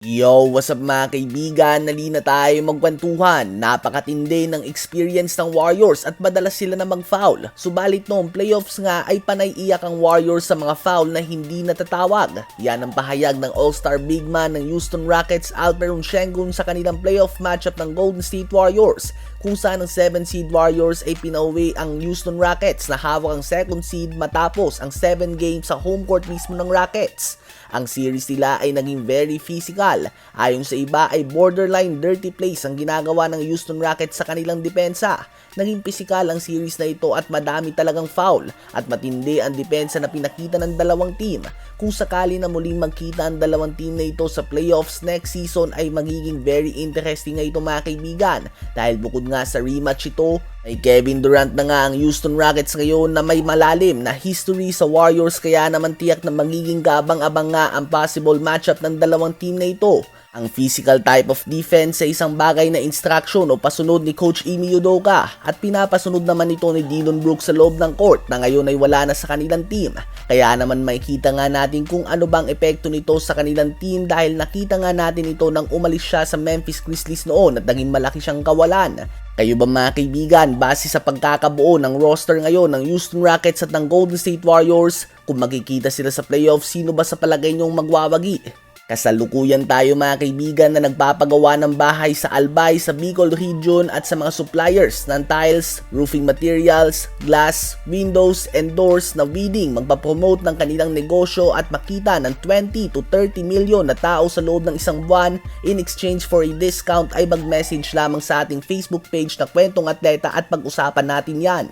Yo, what's up mga kaibigan? Nali na tayo magkwentuhan. Napakatindi ng experience ng Warriors at madalas sila na mag-foul. Subalit noong playoffs nga ay panay iyak ang Warriors sa mga foul na hindi natatawag. Yan ang pahayag ng All-Star big man ng Houston Rockets Alperen Sengun sa kanilang playoff matchup ng Golden State Warriors kung saan ang 7 seed Warriors ay pinauwi ang Houston Rockets na hawak ang second seed matapos ang 7 games sa home court mismo ng Rockets. Ang series nila ay naging very physical. Ayon sa iba ay borderline dirty plays ang ginagawa ng Houston Rockets sa kanilang depensa. Naging physical ang series na ito at madami talagang foul at matindi ang depensa na pinakita ng dalawang team. Kung sakali na muling magkita ang dalawang team na ito sa playoffs next season ay magiging very interesting nga ito mga kaibigan dahil bukod nga sa rematch ito may Kevin Durant na nga ang Houston Rockets ngayon na may malalim na history sa Warriors kaya naman tiyak na magiging gabang-abang nga ang possible matchup ng dalawang team na ito. Ang physical type of defense sa isang bagay na instruction o pasunod ni Coach Imi Udoka at pinapasunod naman ito ni Dillon Brooks sa loob ng court na ngayon ay wala na sa kanilang team. Kaya naman makikita nga natin kung ano bang epekto nito sa kanilang team dahil nakita nga natin ito nang umalis siya sa Memphis Grizzlies noon at naging malaki siyang kawalan. Kayo ba mga kaibigan, base sa pagkakabuo ng roster ngayon ng Houston Rockets at ng Golden State Warriors, kung makikita sila sa playoffs, sino ba sa palagay niyong magwawagi? Kasalukuyan tayo mga kaibigan na nagpapagawa ng bahay sa Albay sa Bicol Region at sa mga suppliers ng tiles, roofing materials, glass, windows, and doors na willing magpapromote ng kanilang negosyo at makita ng 20 to 30 milyon na tao sa loob ng isang buwan in exchange for a discount ay mag-message lamang sa ating Facebook page na Kwentong Atleta at pag-usapan natin yan.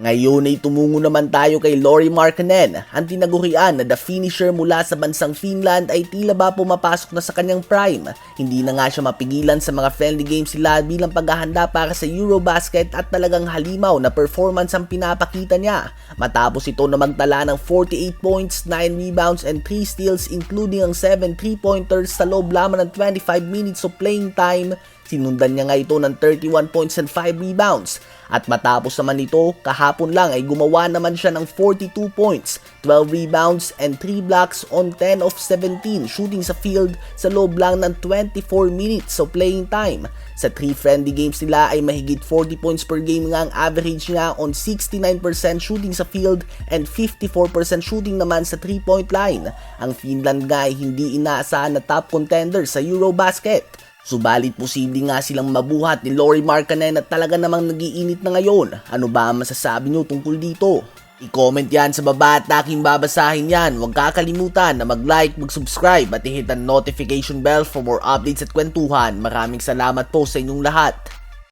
Ngayon ay tumungo naman tayo kay Lori Markkanen, ang tinagurian na the finisher mula sa bansang Finland ay tila ba pumapasok na sa kanyang prime. Hindi na nga siya mapigilan sa mga friendly games sila bilang paghahanda para sa Eurobasket at talagang halimaw na performance ang pinapakita niya. Matapos ito na magtala ng 48 points, 9 rebounds and 3 steals including ang 7 3-pointers sa loob lamang ng 25 minutes of playing time Sinundan niya nga ito ng 31 points and 5 rebounds. At matapos naman ito, kahapon lang ay gumawa naman siya ng 42 points, 12 rebounds, and 3 blocks on 10 of 17 shooting sa field sa loob lang ng 24 minutes of playing time. Sa 3 friendly games nila ay mahigit 40 points per game nga ang average niya on 69% shooting sa field and 54% shooting naman sa 3-point line. Ang Finland nga ay hindi inaasahan na top contender sa Eurobasket. Subalit posible nga silang mabuhat ni Lori Markkanen at talaga namang nagiinit na ngayon. Ano ba ang masasabi nyo tungkol dito? I-comment yan sa baba at aking babasahin yan. Huwag kakalimutan na mag-like, mag-subscribe at i-hit ang notification bell for more updates at kwentuhan. Maraming salamat po sa inyong lahat.